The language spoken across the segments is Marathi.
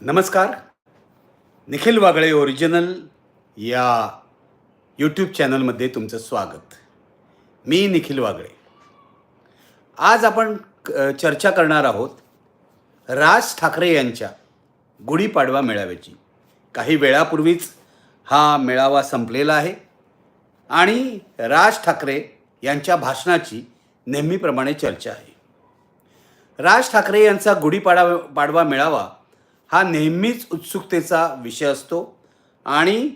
नमस्कार. निखिल वागळे ओरिजिनल या यूट्यूब चॅनलमध्ये तुमचं स्वागत. मी निखिल वागळे. आज आपण चर्चा करणार आहोत राज ठाकरे यांच्या गुढीपाडवा मेळाव्याची. काही वेळापूर्वीच हा मेळावा संपलेला आहे आणि राज ठाकरे यांच्या भाषणाची नेहमीप्रमाणे चर्चा आहे. राज ठाकरे यांचा गुढीपाडा पाडवा मेळावा हा नेहमीच उत्सुकतेचा विषय असतो आणि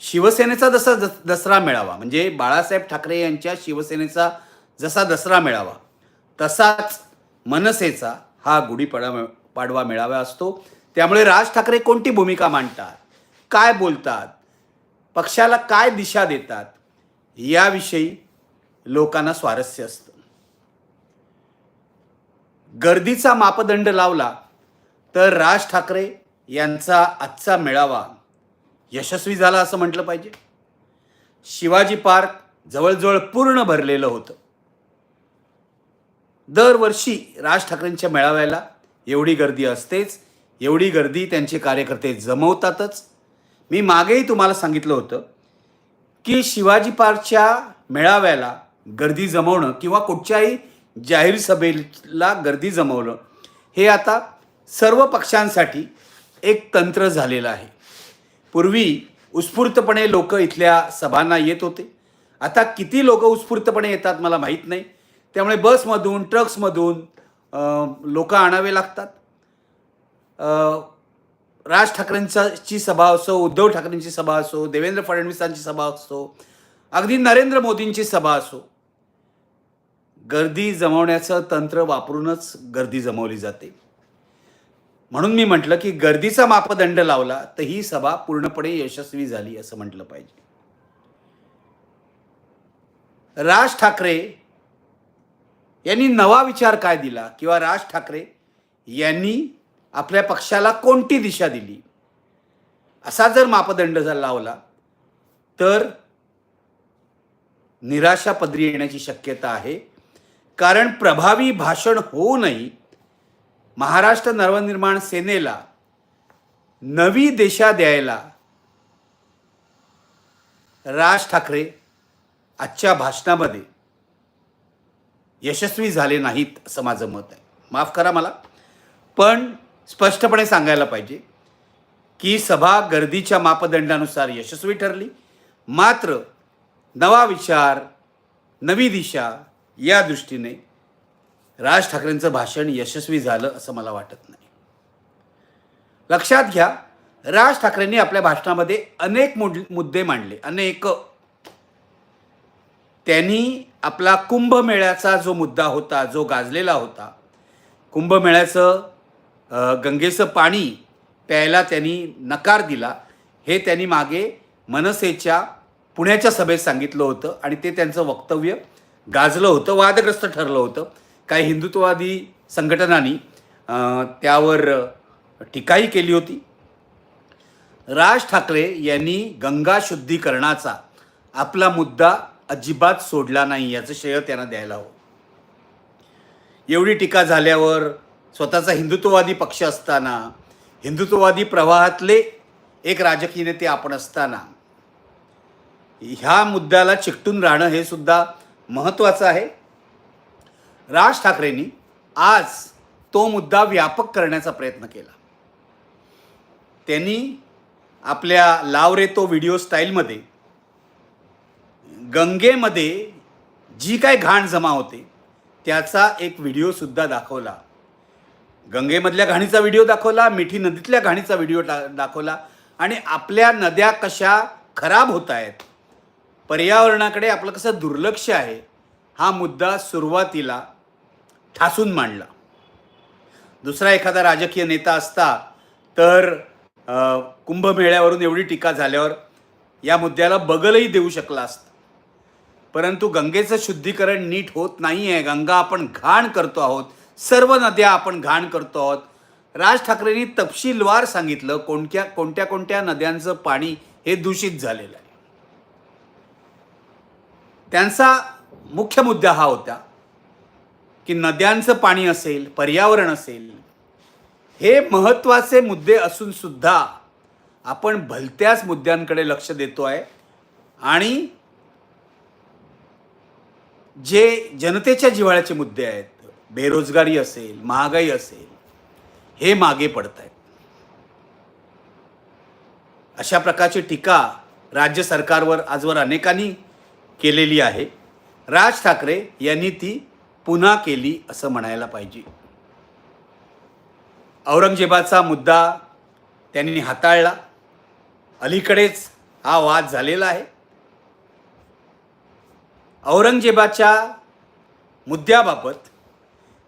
शिवसेनेचा जसा दस दसरा मिळावा म्हणजे बाळासाहेब ठाकरे यांच्या शिवसेनेचा जसा दसरा मिळावा तसाच मनसेचा हा गुढीपाडा पाडवा मेळावा असतो. त्यामुळे राज ठाकरे कोणती भूमिका मांडतात? काय बोलतात? पक्षाला काय दिशा देतात? याविषयी लोकांना स्वारस्य असतं. गर्दीचा मापदंड लावला तर राज ठाकरे यांचा आजचा मेळावा यशस्वी झाला असं म्हटलं पाहिजे. शिवाजी पार्क जवळजवळ पूर्ण भरलेलं होतं. दरवर्षी राज ठाकरेंच्या मेळाव्याला एवढी गर्दी असतेच एवढी गर्दी त्यांचे कार्यकर्ते जमवतातच. मी मागेही तुम्हाला सांगितलं होतं की शिवाजी पार्कच्या मेळाव्याला गर्दी जमवणं किंवा कुठच्याही जाहीर सभेला गर्दी जमवणं हे आता सर्व पक्षांसाठी एक तंत्र झालेलं आहे. पूर्वी उत्स्फूर्तपणे लोक इथल्या सभांना येत होते. आता किती लोक उत्स्फूर्तपणे येतात मला माहीत नाही. त्यामुळे बसमधून ट्रक्समधून लोक आणावे लागतात. राज राज ठाकरेंची सभा असो उद्धव ठाकरेंची सभा असो देवेंद्र फडणवीसांची सभा असो अगदी नरेंद्र मोदींची सभा असो गर्दी जमवण्याचं तंत्र वापरूनच गर्दी जमवली जाते. म्हणून मी म्हटलं की गर्दीचा मापदंड लावला तर ही सभा पूर्णपणे यशस्वी झाली असं म्हटलं पाहिजे. राज ठाकरे यांनी नवा विचार काय दिला किंवा राज ठाकरे यांनी आपल्या पक्षाला कोणती दिशा दिली? असा जर मापदंड जर लावला तर निराशा पदरी येण्याची शक्यता आहे. कारण प्रभावी भाषण होऊनही महाराष्ट्र नवनिर्माण सेनेला नवी दिशा द्यायला राज ठाकरे आजच्या भाषणामध्ये यशस्वी झाले नाहीत असं माझं मत आहे. माफ करा मला. पण स्पष्टपणे सांगायला पाहिजे की सभा गर्दीच्या मापदंडानुसार यशस्वी ठरली. मात्र नवा विचार नवी दिशा या दृष्टीने राज ठाकरेंचं भाषण यशस्वी झालं असं मला वाटत नाही. लक्षात घ्या राज ठाकरेंनी आपल्या भाषणामध्ये अनेक मुड मुद्दे मांडले अनेक. त्यांनी आपला कुंभमेळ्याचा जो मुद्दा होता जो गाजलेला होता कुंभमेळ्याचं गंगेचं पाणी प्यायला त्यांनी नकार दिला हे त्यांनी मागे मनसेच्या पुण्याच्या सभेत सांगितलं होतं आणि ते त्यांचं वक्तव्य गाजलं होतं वादग्रस्त ठरलं होतं. काही हिंदुत्ववादी संघटनांनी त्यावर टीकाही केली होती. राज ठाकरे यांनी गंगा शुद्धीकरणाचा आपला मुद्दा अजिबात सोडला नाही याचं श्रेय त्यांना द्यायला हवं. एवढी टीका झाल्यावर स्वतःचा हिंदुत्ववादी पक्ष असताना हिंदुत्ववादी प्रवाहातले एक राजकीय नेते आपण असताना ह्या मुद्द्याला चिकटून राहणं हे सुद्धा महत्त्वाचं आहे. राज ठाकरेंनी आज तो मुद्दा व्यापक करण्याचा प्रयत्न केला. त्यांनी आपल्या लाव रे तो व्हिडिओ स्टाईलमध्ये गंगेमध्ये जी काय घाण जमा होते त्याचा एक व्हिडिओसुद्धा दाखवला. गंगेमधल्या घाणीचा व्हिडिओ दाखवला मिठी नदीतल्या घाणीचा व्हिडिओ टा दाखवला आणि आपल्या नद्या कशा खराब होत आहेत पर्यावरणाकडे आपलं कसं दुर्लक्ष आहे हा मुद्दा सुरुवातीला ठासून मांडला. दुसरा एखादा राजकीय नेता असता तर कुंभमेळ्यावरून एवढी टीका झाल्यावर या मुद्द्याला बगलही देऊ शकला असता. परंतु गंगेचं शुद्धीकरण नीट होत नाही आहे गंगा आपण घाण करतो आहोत. सर्व नद्या आपण घाण करतो आहोत. राज ठाकरेंनी तपशीलवार सांगितलं कोणत्या कोणत्या कोणत्या नद्यांचं पाणी हे दूषित झालेलं आहे. त्यांचा मुख्य मुद्दा हा होता की नद्यांचं पाणी असेल पर्यावरण असेल हे महत्त्वाचे मुद्दे असून सुद्धा आपण भलत्याच मुद्द्यांकडे लक्ष देतो आहे. आणि जे जनतेच्या जिव्हाळ्याचे मुद्दे आहेत बेरोजगारी असेल महागाई असेल हे मागे पडत आहेत अशा प्रकारची टीका राज्य सरकारवर आजवर अनेकांनी केलेली आहे. राज ठाकरे यांनी ती पुन्हा केली असं म्हणायला पाहिजे. औरंगजेबाचा मुद्दा त्यांनी हाताळला. अलीकडेच हा वाद झालेला आहे. औरंगजेबाच्या मुद्द्याबाबत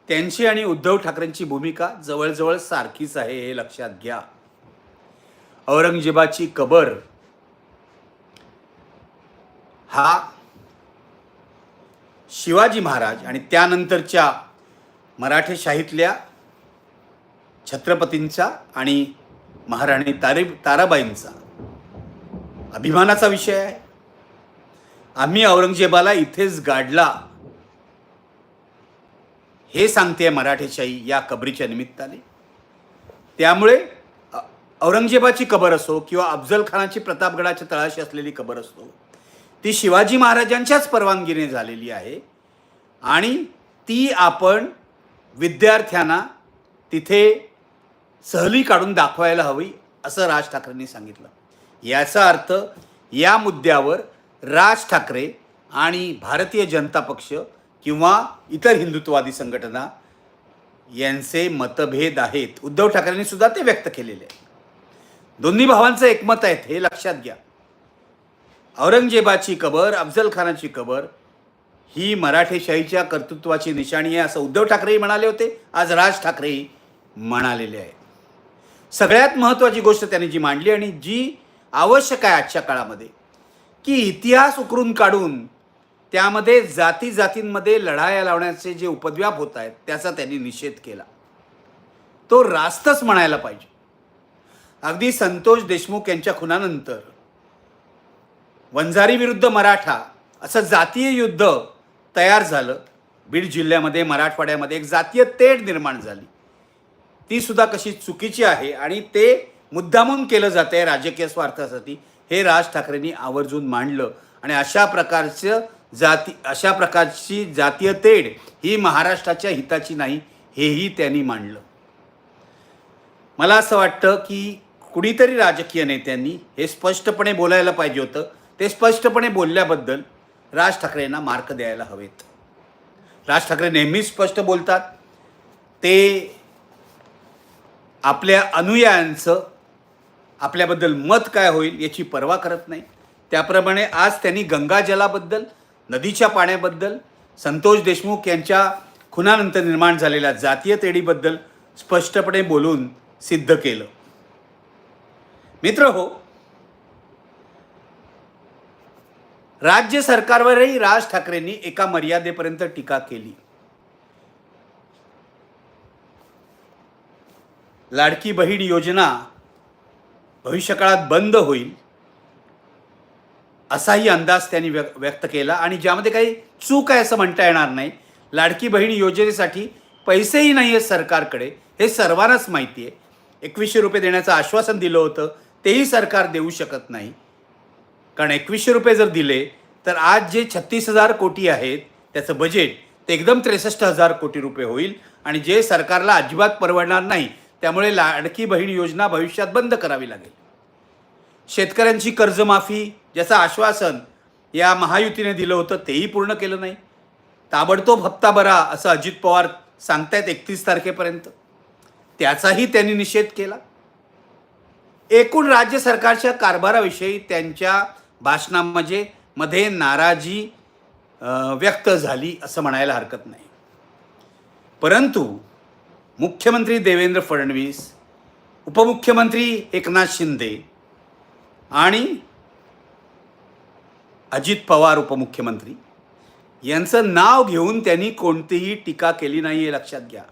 त्यांची आणि उद्धव ठाकरेंची भूमिका जवळजवळ सारखीच आहे हे लक्षात घ्या. औरंगजेबाची कबर हा शिवाजी महाराज आणि त्यानंतरच्या मराठेशाहीतल्या छत्रपतींचा आणि महाराणी तारे ताराबाईंचा अभिमानाचा विषय आहे. आम्ही औरंगजेबाला इथेच गाडला. हे सांगते मराठेशाही या कबरीच्या निमित्ताने. त्यामुळे औरंगजेबाची कबर असो किंवा अफजल खानाची प्रतापगडाच्या तळाशी असलेली कबर असो ती शिवाजी महाराजांच्याच परवानगीने झालेली आहे. आणि ती आपण विद्यार्थ्यांना तिथे सहली काढून दाखवायला हवी असं राज ठाकरेंनी सांगितलं. याचा अर्थ या मुद्द्यावर राज ठाकरे आणि भारतीय जनता पक्ष किंवा इतर हिंदुत्ववादी संघटना यांचे मतभेद आहेत. उद्धव ठाकरेंनी सुद्धा ते व्यक्त केलेले आहे दोन्ही भावांचं एकमत आहेत हे लक्षात घ्या. औरंगजेबाची कबर अफजल खानाची कबर ही मराठेशाहीच्या कर्तृत्वाची निशाणी आहे असं उद्धव ठाकरेही म्हणाले होते. आज राज ठाकरेही म्हणालेले आहे सगळ्यात महत्त्वाची गोष्ट त्यांनी जी मांडली आणि जी आवश्यक आहे आजच्या काळामध्ये की इतिहास उकरून काढून त्यामध्ये जाती जातींमध्ये लढाया लावण्याचे जे उपद्व्याप होत आहेत त्याचा त्यांनी निषेध केला. तो रास्तच म्हणायला पाहिजे. अगदी संतोष देशमुख यांच्या खुनानंतर वंजारी विरुद्ध मराठा असं जातीय युद्ध तयार झालं. बीड जिल्ह्यामध्ये मराठवाड्यामध्ये एक जातीय तेढ निर्माण झाली. ती सुद्धा कशी चुकीची आहे आणि ते मुद्दामून केलं जातं आहे राजकीय स्वार्थासाठी हे राज ठाकरेंनी आवर्जून मांडलं. आणि अशा प्रकारचं जाती अशा प्रकारची जातीय तेढ ही महाराष्ट्राच्या हिताची नाही हेही त्यांनी मांडलं. मला असं वाटतं की कुणीतरी राजकीय नेत्यांनी हे स्पष्टपणे बोलायला पाहिजे होतं. ते स्पष्टपणे बोलल्याबद्दल राज ठाकरेंना मार्क द्यायला हवेत. राज ठाकरे नेहमीच स्पष्ट बोलतात. ते आपल्या अनुयायांचं आपल्याबद्दल मत काय होईल याची पर्वा करत नाही. त्याप्रमाणे आज त्यांनी गंगाजलाबद्दल नदीच्या पाण्याबद्दल संतोष देशमुख यांच्या खुनानंतर निर्माण झालेल्या जातीय तेढीबद्दल स्पष्टपणे बोलून सिद्ध केलं. मित्र हो राज्य सरकारवरही राज ठाकरेंनी एका मर्यादेपर्यंत टीका केली. लाडकी बहीण योजना भविष्यकाळात बंद होईल असाही अंदाज त्यांनी व्यक्त केला. आणि ज्यामध्ये काही चूक आहे असं म्हणता येणार नाही. लाडकी बहीण योजनेसाठी पैसेही नाही आहेत सरकारकडे. हे सर्वांनाच माहिती आहे एकवीसशे रुपये देण्याचं आश्वासन दिलं होतं. तेही सरकार देऊ शकत नाही. कारण एकवीसशे रुपये जर दिले तर आज जे छत्तीस हजार कोटी आहेत त्याचं बजेट ते एकदम त्रेसष्ट हजार कोटी रुपये होईल. आणि जे सरकारला अजिबात परवडणार नाही त्यामुळे लाडकी बहीण योजना भविष्यात बंद करावी लागेल. शेतकऱ्यांची कर्जमाफी ज्याचं आश्वासन या महायुतीने दिलं होतं तेही पूर्ण केलं नाही. ताबडतोब हप्ता भरा असं अजित पवार सांगतायत एकतीस तारखेपर्यंत. त्याचाही त्यांनी निषेध केला. एकूण राज्य सरकारच्या कारभाराविषयी त्यांच्या भाषणामध्ये म्हणजे मध्ये नाराजी व्यक्त झाली असं म्हणायला हरकत नाही. परंतु मुख्यमंत्री देवेंद्र फडणवीस उपमुख्यमंत्री एकनाथ शिंदे आणि अजित पवार उपमुख्यमंत्री यांचं नाव घेऊन त्यांनी कोणतीही टीका केली नाही हे लक्षात घ्या.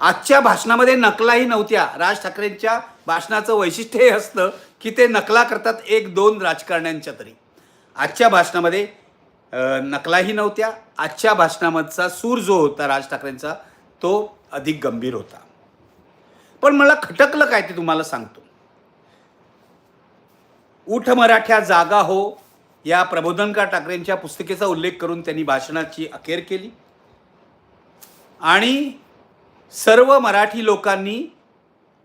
आजच्या भाषणामध्ये नकलाही नव्हत्या. राज ठाकरेंच्या भाषणाचं वैशिष्ट्य हे असतं की ते नकला करतात एक दोन राजकारण्यांच्या तरी. आजच्या भाषणामध्ये नकलाही नव्हत्या. आजच्या भाषणामधचा सूर जो होता राज ठाकरेंचा तो अधिक गंभीर होता. पण मला खटकलं काय ते तुम्हाला सांगतो. उठ मराठ्या जागा हो या प्रबोधनकार ठाकरेंच्या पुस्तिकेचा उल्लेख करून त्यांनी भाषणाची अखेर केली. आणि सर्व मराठी लोकांनी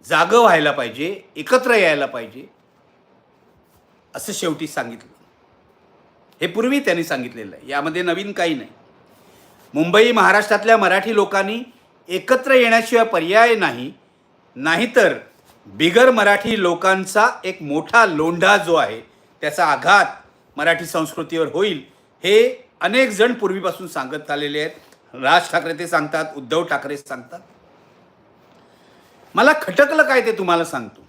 जागं व्हायला पाहिजे एकत्र यायला पाहिजे असं शेवटी सांगितलं. हे पूर्वी त्यांनी सांगितलेलं आहे. यामध्ये नवीन काही नाही. मुंबई महाराष्ट्रातल्या मराठी लोकांनी एकत्र येण्याशिवाय पर्याय नाही नाहीतर बिगर मराठी लोकांचा एक मोठा लोंढा जो आहे त्याचा आघात मराठी संस्कृतीवर होईल हे अनेक जण पूर्वीपासून सांगत आलेले आहेत. राज ठाकरे ते सांगतात उद्धव ठाकरे सांगतात. मला खटकलं काय ते तुम्हाला सांगतो.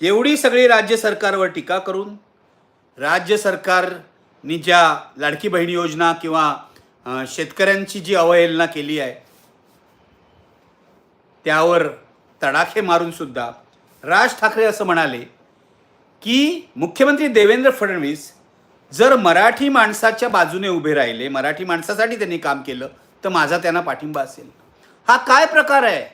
एवढी सगळी राज्य सरकारवर टीका करून राज्य सरकारनी ज्या लाडकी बहिणी योजना किंवा शेतकऱ्यांची जी अवहेलना केली आहे त्यावर तडाखे मारून सुद्धा राज ठाकरे असं म्हणाले की मुख्यमंत्री देवेंद्र फडणवीस जर मराठी माणसाच्या बाजूने उभे राहिले मराठी माणसासाठी त्यांनी काम केलं तर माझा त्यांना पाठिंबा असेल. हा काय प्रकार आहे?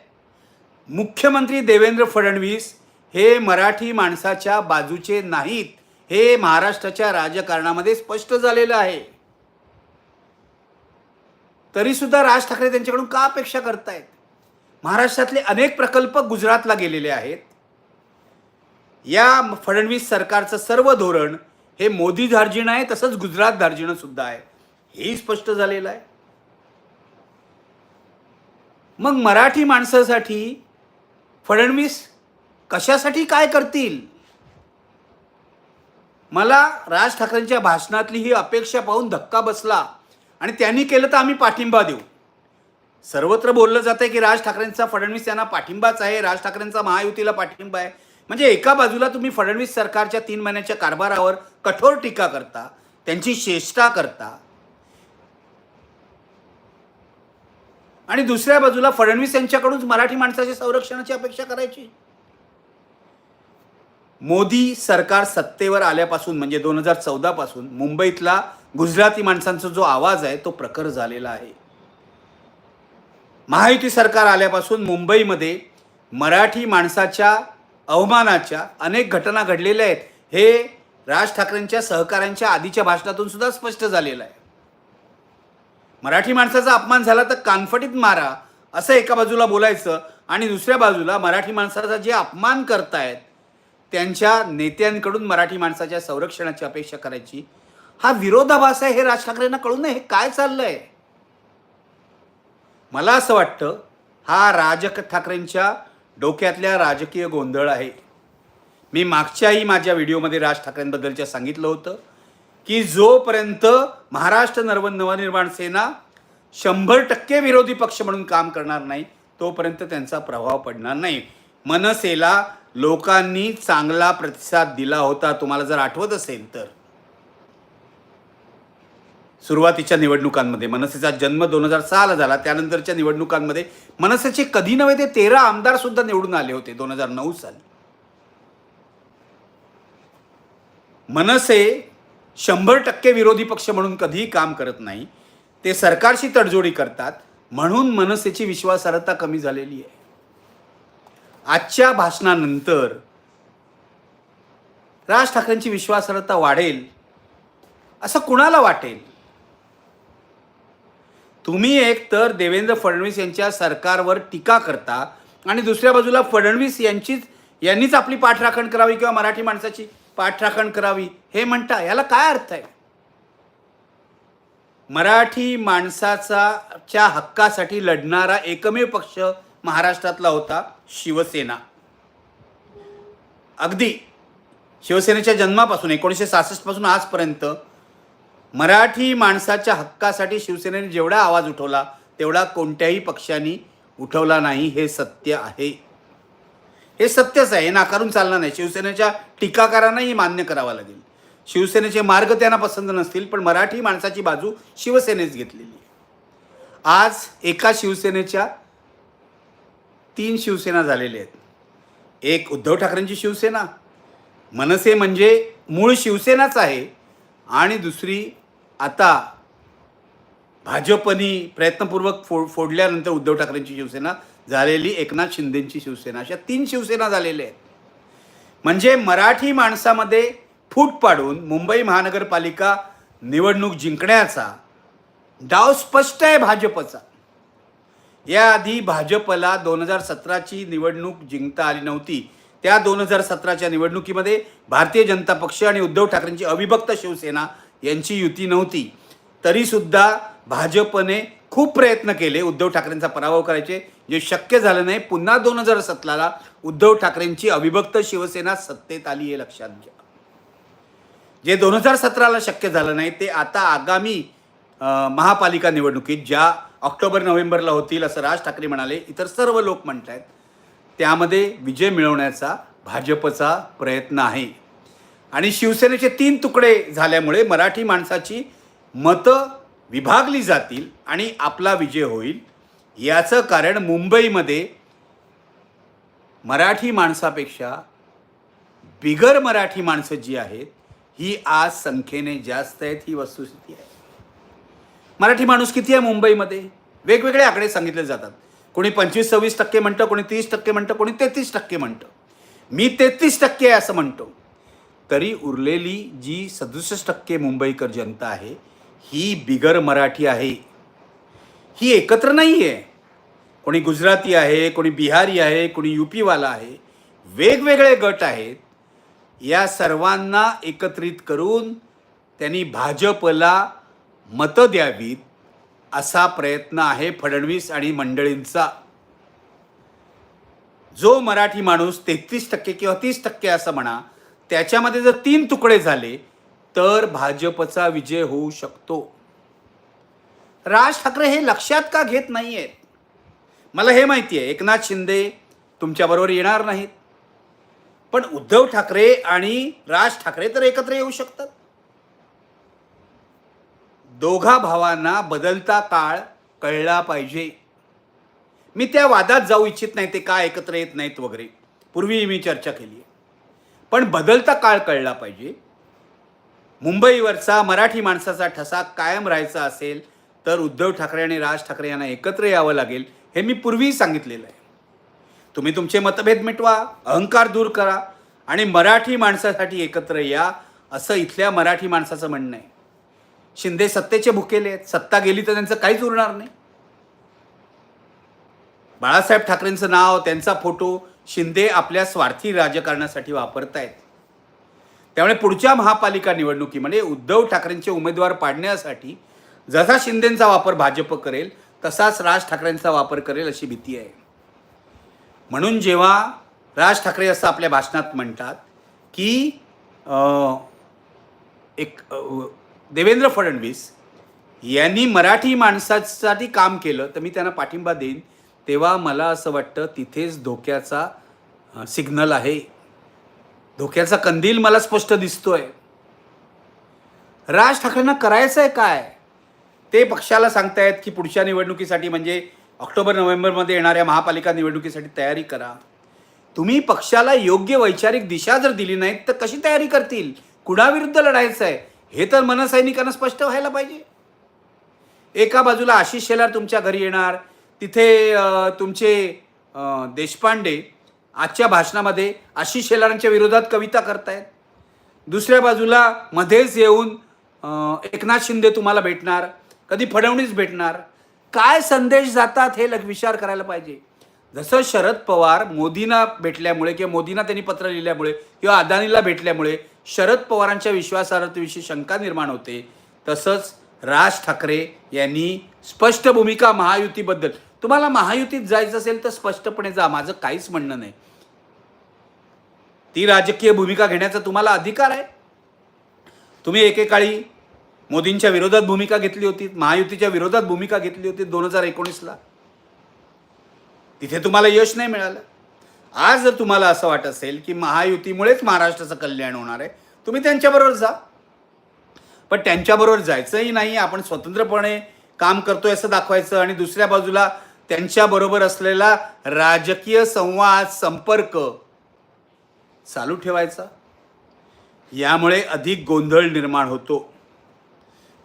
मुख्यमंत्री देवेंद्र फडणवीस हे मराठी माणसाच्या बाजूचे नाहीत हे महाराष्ट्राच्या राजकारणामध्ये स्पष्ट झालेलं आहे. तरीसुद्धा राज ठाकरे त्यांच्याकडून का अपेक्षा करतायत? महाराष्ट्रातले अनेक प्रकल्प गुजरातला गेलेले आहेत. या फडणवीस सरकारचं सर्व धोरण हे मोदी धार्जिण आहे तसंच गुजरात धार्जिणं सुद्धा आहे. हेही स्पष्ट झालेलं आहे. मग मराठी माणसासाठी फडणवीस कशासाठी काय करतील? मला राज ठाकरेंच्या भाषणातली ही अपेक्षा पाहून धक्का बसला आणि त्यांनी केलं तर आम्ही पाठिंबा देऊ. सर्वत्र बोललं जातं आहे की राज ठाकरेंचा फडणवीस यांना पाठिंबाच आहे राज ठाकरेंचा महायुतीला पाठिंबा आहे. म्हणजे एका बाजूला तुम्ही फडणवीस सरकारच्या तीन महिन्याच्या कारभारावर कठोर टीका करता त्यांची चेष्टा करता आणि दुसऱ्या बाजूला फडणवीस यांच्याकडून मराठी माणसाच्या संरक्षणाची अपेक्षा करायची. मोदी सरकार सत्तेवर आल्यापासून म्हणजे दोन हजार चौदापासून मुंबईतला गुजराती माणसांचा जो आवाज आहे तो प्रखर झालेला आहे. महायुती सरकार आल्यापासून मुंबईमध्ये मराठी माणसाच्या अवमानाच्या अनेक घटना घडलेल्या आहेत. हे राज ठाकरेंच्या सहकाऱ्यांच्या आधीच्या भाषणातून सुद्धा स्पष्ट झालेलं आहे. मराठी माणसाचा अपमान झाला तर कानफटीत मारा असं एका बाजूला बोलायचं आणि दुसऱ्या बाजूला मराठी माणसाचा जे अपमान करतायत त्यांच्या नेत्यांकडून मराठी माणसाच्या संरक्षणाची अपेक्षा करायची. हा विरोधाभास आहे हे राज ठाकरेंना कळू नये हे काय चाललंय? मला असं वाटतं हा राज ठाकरेंच्या डोक्यातल्या राजकीय गोंधळ आहे. मी मागच्याही माझ्या व्हिडिओमध्ये राज ठाकरेंबद्दलच्या सांगितलं होतं. की जोपर्यंत महाराष्ट्र नर्व नवनिर्माण सेना शंभर टक्के विरोधी पक्ष म्हणून काम करणार नाही तोपर्यंत त्यांचा प्रभाव पडणार नाही. मनसेला लोकांनी चांगला प्रतिसाद दिला होता तुम्हाला जर आठवत असेल तर. सुरुवातीच्या निवडणुकांमध्ये मनसेचा जन्म दोन हजार सहाला झाला त्यानंतरच्या निवडणुकांमध्ये मनसेचे कधी नव्हे ते तेरा आमदार सुद्धा निवडून आले होते दोन हजार नऊ साली. मनसे शंभर टक्के विरोधी पक्ष म्हणून कधीही काम करत नाही. ते सरकारशी तडजोडी करतात. म्हणून मनसेची विश्वासार्हता कमी झालेली आहे. आजच्या भाषणानंतर राज ठाकरेंची विश्वासार्हता वाढेल असं कुणाला वाटेल? तुम्ही एक तर देवेंद्र फडणवीस यांच्या सरकारवर टीका करता आणि दुसऱ्या बाजूला फडणवीस यांचीच यांनीच आपली पाठराखण करावी किंवा मराठी माणसाची? पाठराखण करावी हे म्हणता याला काय अर्थ आहे? मराठी माणसाचा च्या हक्कासाठी लढणारा एकमेव पक्ष महाराष्ट्रातला होता शिवसेना. अगदी शिवसेनेच्या जन्मापासून एकोणीसशे सासष्टपासून आजपर्यंत मराठी माणसाच्या हक्कासाठी शिवसेनेने जेवढा आवाज उठवला तेवढा कोणत्याही पक्षाने उठवला नाही हे सत्य आहे. हे सत्यच आहे हे नाकारून चालणार नाही. शिवसेनेच्या टीकाकारांनाही मान्य करावं लागेल. शिवसेनेचे मार्ग त्यांना पसंत नसतील पण मराठी माणसाची बाजू शिवसेनेच घेतलेली आहे. आज एका शिवसेनेच्या तीन शिवसेना झालेल्या आहेत. एक उद्धव ठाकरेंची शिवसेना मनसे म्हणजे मूळ शिवसेनाच आहे आणि दुसरी आता भाजपनी प्रयत्नपूर्वक फो फोडल्यानंतर उद्धव ठाकरेंची शिवसेना झालेली एकनाथ शिंदेंची शिवसेना. अशा तीन शिवसेना झालेल्या आहेत. म्हणजे मराठी माणसामध्ये फूट पाडून मुंबई महानगरपालिका निवडणूक जिंकण्याचा डाव स्पष्ट आहे भाजपचा. याआधी भाजपला दोन हजार सतराची निवडणूक जिंकता आली नव्हती. त्या दोन हजार सतराच्या निवडणुकीमध्ये भारतीय जनता पक्ष आणि उद्धव ठाकरेंची अविभक्त शिवसेना यांची युती नव्हती. तरीसुद्धा भाजपने खूप प्रयत्न केले उद्धव ठाकरेंचा पराभव करायचे. जे शक्य झालं नाही पुन्हा दोन हजार सतराला उद्धव ठाकरेंची अविभक्त शिवसेना सत्तेत आली हे लक्षात घ्या. जे दोन हजार सतराला शक्य झालं नाही ते आता आगामी महापालिका निवडणुकीत ज्या ऑक्टोबर नोव्हेंबरला होतील असं राज ठाकरे म्हणाले इतर सर्व लोक म्हणत आहेत त्यामध्ये विजय मिळवण्याचा भाजपचा प्रयत्न आहे. आणि शिवसेनेचे तीन तुकडे झाल्यामुळे मराठी माणसाची मतं विभागली जातील आणि आपला विजय होईल याचं कारण मुंबईमध्ये मराठी माणसापेक्षा बिगर मराठी माणसं जी आहेत ही आज संख्येने जास्त आहेत ही वस्तुस्थिती आहे. मराठी माणूस किती आहे मुंबईमध्ये? वेगवेगळे आकडे सांगितले जातात. कोणी पंचवीस सव्वीस टक्के म्हणतं कोणी तीस टक्के म्हणतं कोणी तेहतीस टक्के म्हणतं. मी तेहतीस टक्के आहे असं म्हणतो. तरी उरलेली जी सदुसष्ट टक्के मुंबईकर जनता आहे ही बिगर मराठी आहे. ही एकत्र नाही आहे कोणी गुजराती आहे कोणी बिहारी आहे कोणी युपीवाला आहे वेगवेगळे गट आहेत. या सर्वांना एकत्रित करून त्यांनी भाजपला मतं द्यावीत असा प्रयत्न आहे फडणवीस आणि मंडळींचा. जो मराठी माणूस तेहतीस टक्के किंवा तीस टक्के असं म्हणा त्याच्यामध्ये जर तीन तुकडे झाले तर भाजपचा विजय होऊ शकतो. राज ठाकरे हे लक्षात का घेत नाही आहेत मला हे माहिती आहे एकनाथ शिंदे तुमच्याबरोबर येणार नाहीत. पण उद्धव ठाकरे आणि राज ठाकरे तर एकत्र येऊ शकतात. दोघा भावांना बदलता काळ कळला पाहिजे. मी त्या वादात जाऊ इच्छित नाही ते का एकत्र येत नाहीत वगैरे. पूर्वी मी चर्चा केली आहे. पण बदलता काळ कळला पाहिजे. मुंबईवरचा मराठी माणसाचा ठसा कायम राहायचा असेल तर उद्धव ठाकरे आणि राज ठाकरे यांना एकत्र यावं लागेल. हे मी पूर्वीही सांगितलेलं आहे. तुम्ही तुमचे मतभेद मिटवा अहंकार दूर करा आणि मराठी माणसासाठी एकत्र या असं इथल्या मराठी माणसाचं म्हणणं आहे. शिंदे सत्तेचे भुकेले आहेत. सत्ता गेली तर त्यांचं काहीच उरणार नाही. बाळासाहेब ठाकरेंचं नाव त्यांचा फोटो शिंदे आपल्या स्वार्थी राजकारणासाठी वापरतायत. त्यामुळे पुढच्या महापालिका निवडणुकीमध्ये उद्धव ठाकरेंचे उमेदवार पाडण्यासाठी जसा शिंदेंचा वापर भाजप करेल तसाच राज ठाकरेंचा वापर करेल अशी भीती आहे. म्हणून जेव्हा राज ठाकरे असं आपल्या भाषणात म्हणतात की एक देवेंद्र फडणवीस यांनी मराठी माणसासाठी काम केलं तर मी त्यांना पाठिंबा देईन. तेव्हा मला असं वाटतं तिथेच धोक्याचा सिग्नल आहे. धोक्याचा कंदील मला स्पष्ट दिसतोय. राज ठाकरेंना करायचं आहे काय? ते पक्षाला सांगतायत की पुढच्या निवडणुकीसाठी म्हणजे ऑक्टोबर नोव्हेंबरमध्ये येणाऱ्या महापालिका निवडणुकीसाठी तयारी करा. तुम्ही पक्षाला योग्य वैचारिक दिशा जर दिली नाहीत तर कशी तयारी करतील? कुणाविरुद्ध लढायचं आहे? हे तर मनसैनिकांना स्पष्ट व्हायला पाहिजे. एका बाजूला आशिष शेलार तुमच्या घरी येणार तिथे तुमचे देशपांडे आजच्या भाषणामध्ये आशिष शेलारांच्या विरोधात कविता करतायत. दुसऱ्या बाजूला मध्येच येऊन एकनाथ शिंदे तुम्हाला भेटणार. कधी फडणवीस भेटणार? काय संदेश जातात हे लग विचार करायला पाहिजे. जसं शरद पवार मोदींना भेटल्यामुळे किंवा मोदींना त्यांनी पत्र लिहिल्यामुळे किंवा अदानीला भेटल्यामुळे शरद पवारांच्या विश्वासार्हतेविषयी शंका निर्माण होते तसंच राज ठाकरे यांनी स्पष्ट भूमिका महायुतीबद्दल. तुम्हाला महायुतीत जायचं असेल तर स्पष्टपणे जा माझं काहीच म्हणणं नाही. ती राजकीय भूमिका घेण्याचा तुम्हाला अधिकार आहे. तुम्ही एकेकाळी मोदींच्या विरोधात भूमिका घेतली होती महायुतीच्या विरोधात भूमिका घेतली होती दोन हजार एकोणीसला. तिथे तुम्हाला यश नाही मिळालं. आज जर तुम्हाला असं वाटत असेल की महायुतीमुळेच महाराष्ट्राचं कल्याण होणार आहे तुम्ही त्यांच्याबरोबर जा. पण त्यांच्याबरोबर जायचंही नाही आपण स्वतंत्रपणे काम करतोय असं दाखवायचं आणि दुसऱ्या बाजूला त्यांच्याबरोबर असलेला राजकीय संवाद संपर्क चालू ठेवायचा. यामुळे अधिक गोंधळ निर्माण होतो.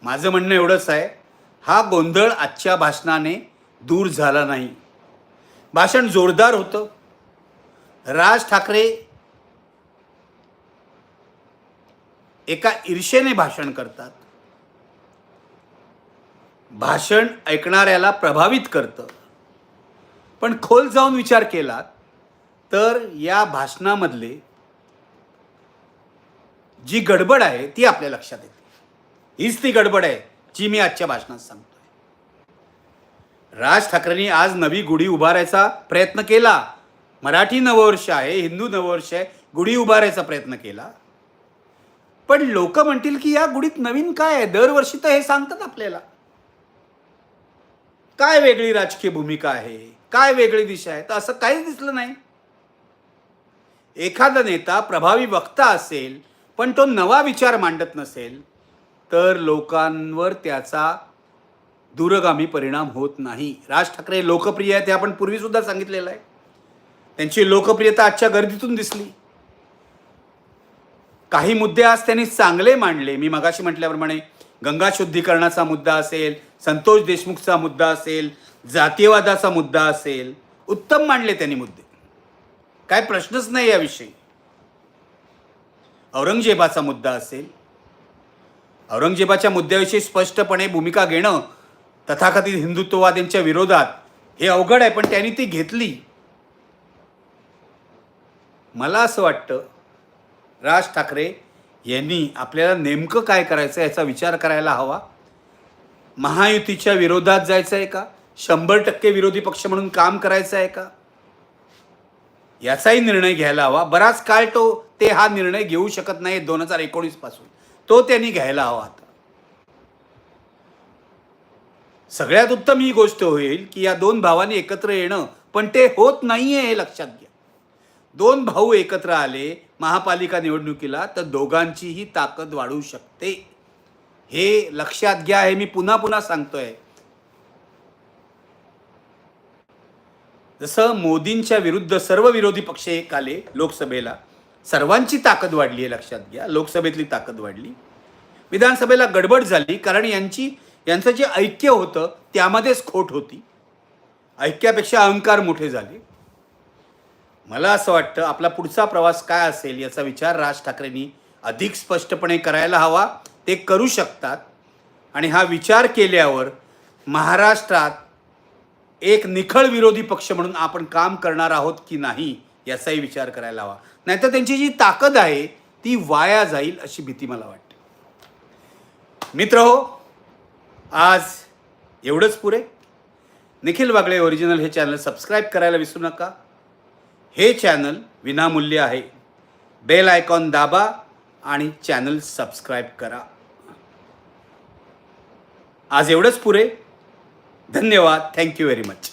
माझं म्हणणं एवढंच आहे हा गोंधळ आजच्या भाषणाने दूर झाला नाही. भाषण जोरदार होतं. राज ठाकरे एका ईर्षेने भाषण करतात. भाषण ऐकणाऱ्याला प्रभावित करतं. पण खोल जाऊन विचार केला तर या भाषणामधले जी गडबड आहे ती आपल्या लक्षात येते. हीच ती गडबड आहे जी मी आजच्या भाषणात सांगतोय. राज ठाकरेंनी आज नवी गुढी उभारायचा प्रयत्न केला. मराठी नववर्ष आहे हिंदू नववर्ष आहे गुढी उभारायचा प्रयत्न केला. पण लोक म्हणतील की या गुढीत नवीन काय आहे? दरवर्षी तर हे सांगतात आपल्याला. काय वेगळी राजकीय भूमिका आहे? काय वेगळी दिशा आहे? तर असं काहीच दिसलं नाही. एखादा नेता प्रभावी वक्ता असेल पण तो नवा विचार मांडत नसेल तर लोकांवर त्याचा दूरगामी परिणाम होत नाही. राज ठाकरे लोकप्रिय आहेत हे आपण पूर्वीसुद्धा सांगितलेलं आहे. त्यांची लोकप्रियता आजच्या गर्दीतून दिसली. काही मुद्दे आज त्यांनी चांगले मांडले. मी मगाशी म्हटल्याप्रमाणे गंगा शुद्धीकरणाचा मुद्दा असेल संतोष देशमुखचा मुद्दा असेल जातीयवादाचा मुद्दा असेल उत्तम मांडले त्यांनी मुद्दे. काय प्रश्नच नाही याविषयी. औरंगजेबाचा मुद्दा असेल औरंगजेबाच्या मुद्द्याविषयी स्पष्टपणे भूमिका घेणं तथाकथित हिंदुत्ववाद्यांच्या विरोधात हे अवघड आहे पण त्यांनी ती घेतली. मला असं वाटतं राज ठाकरे यांनी आपल्याला नेमकं काय करायचं याचा विचार करायला हवा. महायुतीच्या विरोधात जायचं आहे का? शंभर टक्के विरोधी पक्ष म्हणून काम करायचं आहे का? याचाही निर्णय घ्यायला हवा. बराच काळ तो ते हा निर्णय घेऊ शकत नाही दोन हजार एकोणीसपासून तो त्यांनी घ्यायला हवा आता सगळ्यात उत्तम ही गोष्ट होईल की या दोन भावांनी एकत्र येणं पण ते होत नाहीये हे लक्षात घ्या. दोन भाऊ एकत्र आले महापालिका निवडणुकीला तर दोघांचीही ताकद वाढू शकते. हे लक्षात घ्या हे मी पुन्हा पुन्हा सांगतोय. जसं मोदींच्या विरुद्ध सर्व विरोधी पक्ष एक आले लोकसभेला सर्वांची ताकद वाढली आहे लक्षात घ्या. लोकसभेतली ताकद वाढली. विधानसभेला गडबड झाली कारण यांची यांचं जे ऐक्य होतं त्यामध्येच खोट होती. ऐक्यापेक्षा अहंकार मोठे झाले. मला असं वाटतं आपला पुढचा प्रवास काय असेल याचा विचार राज ठाकरेंनी अधिक स्पष्टपणे करायला हवा. ते करू शकतात. आणि हा विचार केल्यावर महाराष्ट्रात एक निखळ विरोधी पक्ष म्हणून आपण काम करणार आहोत की नाही याचाही विचार करायला हवा. नाहीतर त्यांची जी ताकद आहे ती वाया जाईल अशी भीती मला वाटते. मित्र हो आज एवढंच पुरे. निखिल वागळे ओरिजिनल हे चॅनल सबस्क्राईब करायला विसरू नका. हे चॅनल विनामूल्य आहे. बेल आयकॉन दाबा आणि चॅनल सबस्क्राईब करा. आज एवढंच पुरे. धन्यवाद. Thank you very much